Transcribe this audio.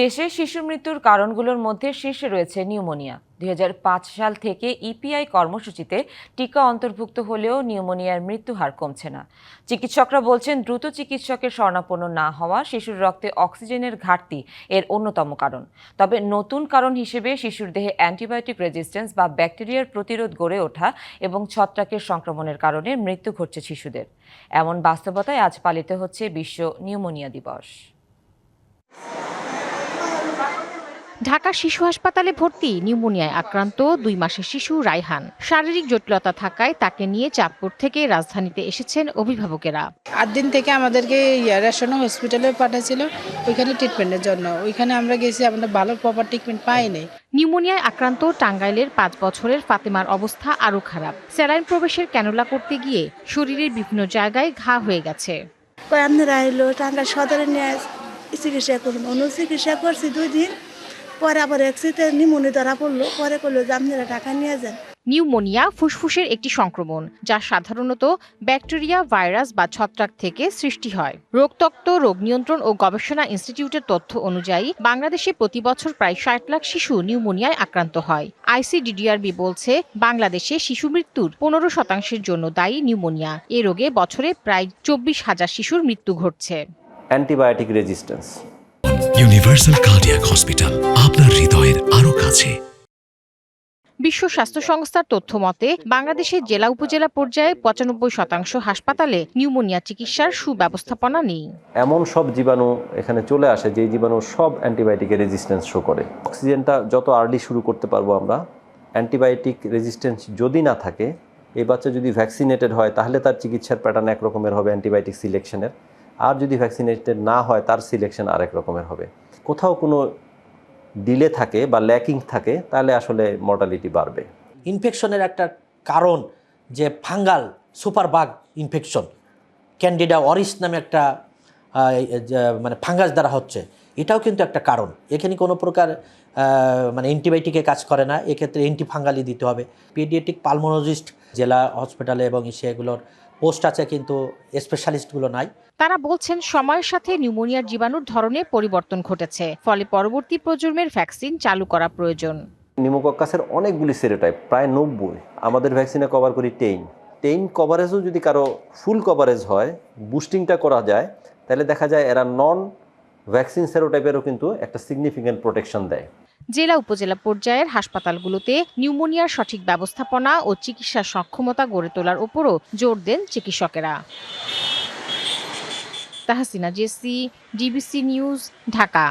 দেশে শিশু মৃত্যুর কারণগুলোর মধ্যে শীর্ষে রয়েছে নিউমোনিয়া। দুই হাজার পাঁচ সাল থেকে ইপিআই কর্মসূচিতে টিকা অন্তর্ভুক্ত হলেও নিউমোনিয়ার মৃত্যু হার কমছে না। চিকিৎসকরা বলছেন দ্রুত চিকিৎসকের শরণাপন্ন না হওয়া শিশুর রক্তে অক্সিজেনের ঘাটতি এর অন্যতম কারণ। তবে নতুন কারণ হিসেবে শিশুর দেহে অ্যান্টিবায়োটিক রেজিস্ট্যান্স বা ব্যাকটেরিয়ার প্রতিরোধ গড়ে ওঠা এবং ছত্রাকের সংক্রমণের কারণে মৃত্যু ঘটছে শিশুদের। এমন বাস্তবতায় আজ পালিত হচ্ছে বিশ্ব নিউমোনিয়া দিবস। ঢাকা শিশু হাসপাতালে ভর্তি নিউমোনিয়ায় আক্রান্ত দুই মাসের শিশু রায়হান। শারীরিক জটিলতা থাকায় তাকে নিয়ে চাঁদপুর থেকে রাজধানীতে এসেছেন অভিভাবকেরা। আট দিন থেকে আমাদেরকে রেশনা হসপিটালে পাঠাচ্ছিল ওইখানে ট্রিটমেন্টের জন্য। ওইখানে আমরা গেছি আমরা ভালো প্রপার ট্রিটমেন্ট পাইনি নিউমোনিয়ায় আক্রান্ত টাঙ্গাইলের পাঁচ বছরের ফাতেমার অবস্থা আরও খারাপ। স্যালাইন প্রবেশের ক্যানোলা করতে গিয়ে শরীরের বিভিন্ন জায়গায় ঘা হয়ে গেছে। কয় আপনারা এলো টাঙ্গাইল সদরে নিয়ে চিকিৎসা করুন অন্য চিকিৎসা করছি দুই দিন। পরে আবার এক্সিতে নিমুনি ধরা পড়ল। পরে করল যে আপনারা টাকা নিয়ে যান। নিউমোনিয়া ফুসফুসের একটি সংক্রমণ যা সাধারণত ব্যাকটেরিয়া ভাইরাস বা ছত্রাক থেকে সৃষ্টি হয়। রোগতত্ত্ব রোগ নিয়ন্ত্রণ ও গবেষণা ইনস্টিটিউটের তথ্য অনুযায়ী বাংলাদেশে প্রতি বছর প্রায় ষাট লাখ শিশু নিউমোনিয়ায় আক্রান্ত হয়। আইসিডিডিআরবি বলছে বাংলাদেশে শিশু মৃত্যুর পনেরো শতাংশের জন্য দায়ী নিউমোনিয়া। এ রোগে বছরে প্রায় চব্বিশ হাজার শিশুর মৃত্যু ঘটছে। Antibiotic resistance universal cardiac hospital আপনার হৃদয়ের আরও কাছে। বিশ্ব স্বাস্থ্য সংস্থার তথ্য মতে বাংলাদেশের জেলা উপজেলা পর্যায়ে পঁচানব্বই শতাংশ হাসপাতালে নিউমোনিয়া চিকিৎসার সুব্যবস্থাপনা নেই। এমন সব জীবাণু এখানে চলে আসে যেই জীবাণু সব অ্যান্টিবায়োটিকের রেজিস্ট্যান্স শো করে। অক্সিজেনটা যত আর্লি শুরু করতে পারব আমরা অ্যান্টিবায়োটিক রেজিস্ট্যান্স যদি না থাকে এই বাচ্চা যদি ভ্যাকসিনেটেড হয় তাহলে তার চিকিৎসার প্যাটার্ন এক রকমের হবে অ্যান্টিবায়োটিক সিলেকশনের আর যদি ভ্যাকসিনেটেড না হয়, তার সিলেকশন আরেক রকমের হবে। কোথাও কোনো ডিলে থাকে বা ল্যাকিং থাকে, তাহলে আসলে মর্টালিটি বাড়বে। ইনফেকশনের একটা কারণ যে fungal superbug infection Candida auris নামে একটা মানে ফাঙ্গাস দ্বারা হচ্ছে। এটাও কিন্তু একটা কারণ। এখানে কোনো প্রকার মানে অ্যান্টিবায়োটিকে কাজ করে না। এক্ষেত্রে অ্যান্টিফাঙ্গালি দিতে হবে। পিডিয়েটিক পালমোলজিস্ট জেলা হসপিটালে এবং সেগুলোর পোস্ট আছে কিন্তু স্পেশালিস্টগুলো নাই। তারা বলছেন সময়ের সাথে নিউমোনিয়ার জীবাণুর ধরনে পরিবর্তন ঘটেছে ফলে পরবর্তী প্রজন্মের ভ্যাকসিন চালু করা প্রয়োজন। নিমোকক্কাসের অনেকগুলি সেরোটাইপ প্রায় নব্বই। আমাদের ভ্যাকসিনে কভার করি টেইন টেইন কভারেজও যদি কারও ফুল কভারেজ হয় বুস্টিংটা করা যায় তাহলে দেখা যায় এরা নন ভ্যাকসিন সেরোটাইপেরও কিন্তু একটা সিগনিফিক্যান্ট প্রোটেকশন দেয়। জেলা উপজেলা পর্যায়ের হাসপাতালগুলোতে নিউমোনিয়ার সঠিক ব্যবস্থাপনা ও চিকিৎসা সক্ষমতা গড়ে তোলার উপরও জোর দেন চিকিৎসকেরা। Tahsina Jesy, DBC news, Dhaka.